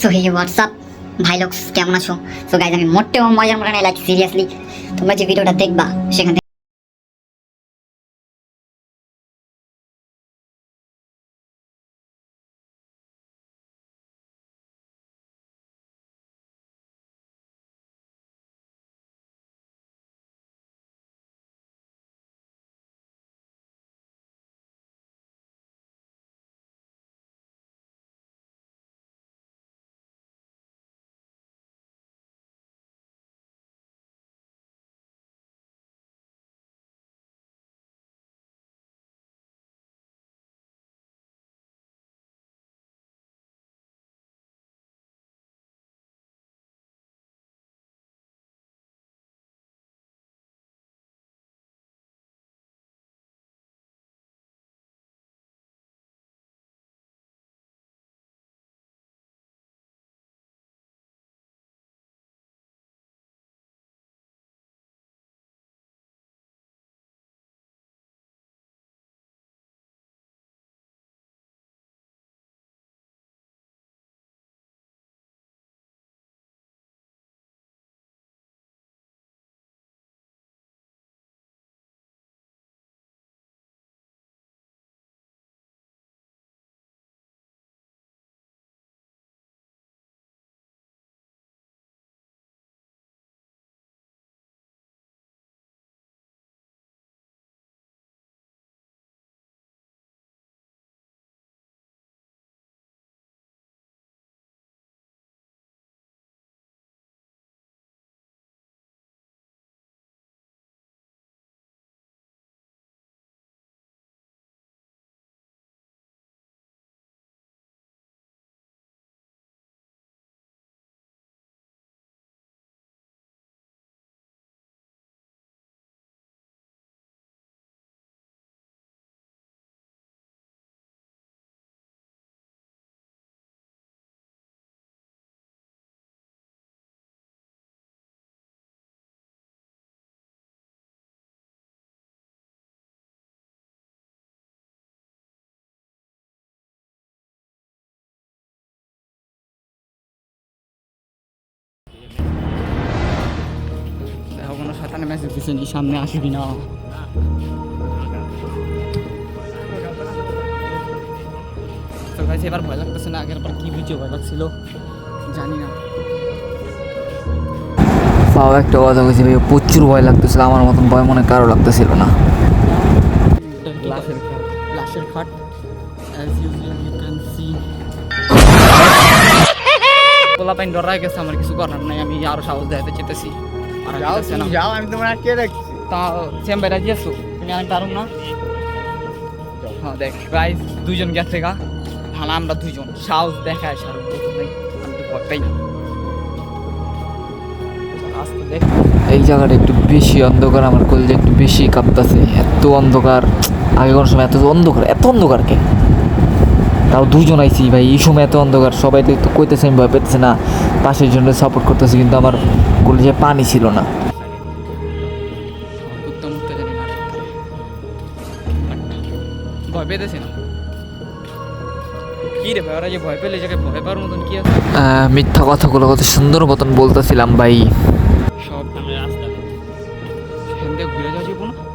So hey WhatsApp ভাই লোক, কেমন আছো? সো গাইজ আমি মোটেও মজার মনে নাই লাইক সিরিয়াসলি তোমরা যে ভিডিওটা দেখবা, সেখান শতানে মেসেজ দিচ্ছে নি সামনে আসবি না। তো গাইছে এবার ভয় লাগতেছে না আগের বার কি বুঝে ভয় লাগছিল জানি না। তাও একটা কথা বলছি ভাই প্রচুর ভয় লাগতেছিল আমার মতন ভয় মনে কারও লাগতেছিল না। লাশের খাট খাট as usual you can see পোলা পাইন ডরাই গেছে আমার কিছু করার নাই আমি আরও সাহস দেখাতে চেতেছি। যাও তুমি যাও আমি তোমার আটকে রাখছি। তা সেম বেড়া দিয়েছ তুমি আমি পারুম না। হ্যাঁ দেখ গাইস দুইজন গেছে গা। ভালো আমরা দুইজন। সাহস দেখায় আমি তো না। এই জায়গাটা একটু বেশি অন্ধকার আমার কলেজে একটু বেশি কাঁপতাছে। এত অন্ধকার। আগে কোনো সময় এত অন্ধকার এত অন্ধকার কে? তাও দুজন আইছি ভাই এই সময় এত অন্ধকার সবাই তো একটু কইতেছে আমি ভয় পেতেছে না। পাশের জন্য সাপোর্ট করতেছে কিন্তু আমার কলেজে পানি ছিল না। ভয় পেতেছি মিথ্যা কথাগুলো কত সুন্দর মতন বলতেছিলাম ভাই। সব এখান ঘুরে যাওয়া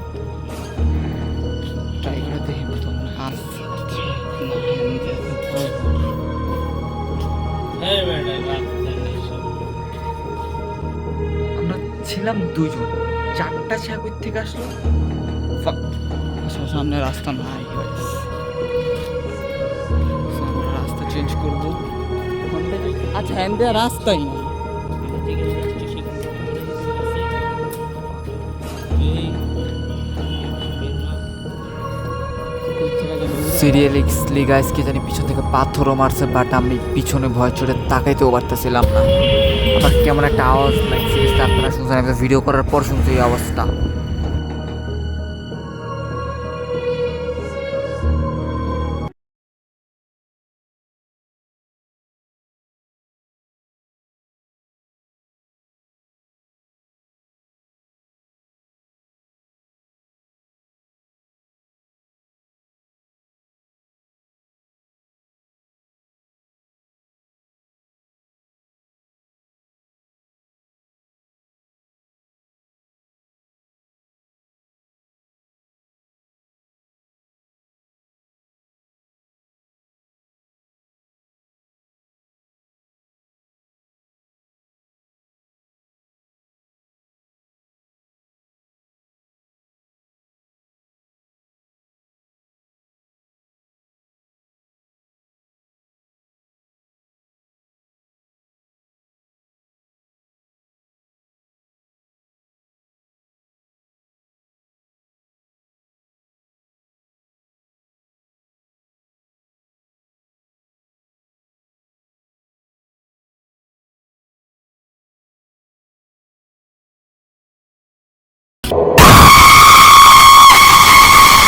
ছিলাম দুজন চারটা ছাগর থেকে আসলো. সামনে রাস্তা নাই রাস্তা চেঞ্জ করব। আচ্ছা হ্যান রাস্তাই থেকে জানি ঘুরে গাইসকে জানি পিছন থেকে পাথরও মারছে বাট আমি পিছনে ভয় চড়ে তাকাইতেও পারতেছিলাম না। আবার কেমন একটা আওয়াজ লাগছে। আপনারা শুনছেন ভিডিও করার পর শুনছি এই অবস্থা।